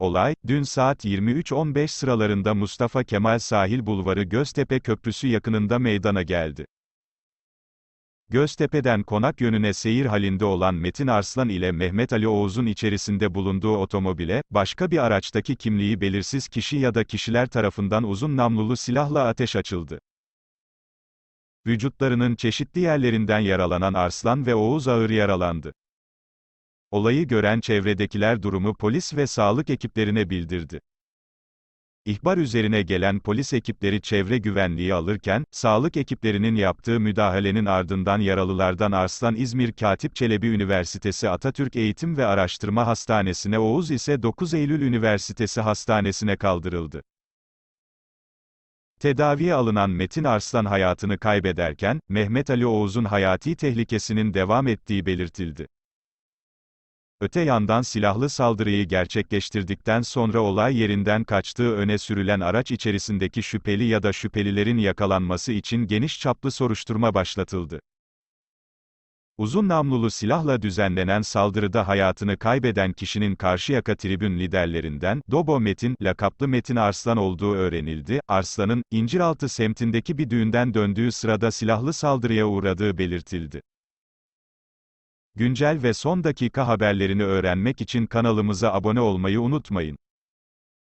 Olay, dün saat 23.15 sıralarında Mustafa Kemal Sahil Bulvarı Göztepe Köprüsü yakınında meydana geldi. Göztepe'den konak yönüne seyir halinde olan Metin Arslan ile Mehmet Ali Oğuz'un içerisinde bulunduğu otomobile, başka bir araçtaki kimliği belirsiz kişi ya da kişiler tarafından uzun namlulu silahla ateş açıldı. Vücutlarının çeşitli yerlerinden yaralanan Arslan ve Oğuz ağır yaralandı. Olayı gören çevredekiler durumu polis ve sağlık ekiplerine bildirdi. İhbar üzerine gelen polis ekipleri çevre güvenliği alırken, sağlık ekiplerinin yaptığı müdahalenin ardından yaralılardan Arslan İzmir Katip Çelebi Üniversitesi Atatürk Eğitim ve Araştırma Hastanesi'ne Oğuz ise 9 Eylül Üniversitesi Hastanesi'ne kaldırıldı. Tedaviye alınan Metin Arslan hayatını kaybederken, Mehmet Ali Oğuz'un hayati tehlikesinin devam ettiği belirtildi. Öte yandan silahlı saldırıyı gerçekleştirdikten sonra olay yerinden kaçtığı öne sürülen araç içerisindeki şüpheli ya da şüphelilerin yakalanması için geniş çaplı soruşturma başlatıldı. Uzun namlulu silahla düzenlenen saldırıda hayatını kaybeden kişinin Karşıyaka tribün liderlerinden, Dobo Metin, lakaplı Metin Arslan olduğu öğrenildi. Arslan'ın, İnciraltı semtindeki bir düğünden döndüğü sırada silahlı saldırıya uğradığı belirtildi. Güncel ve son dakika haberlerini öğrenmek için kanalımıza abone olmayı unutmayın.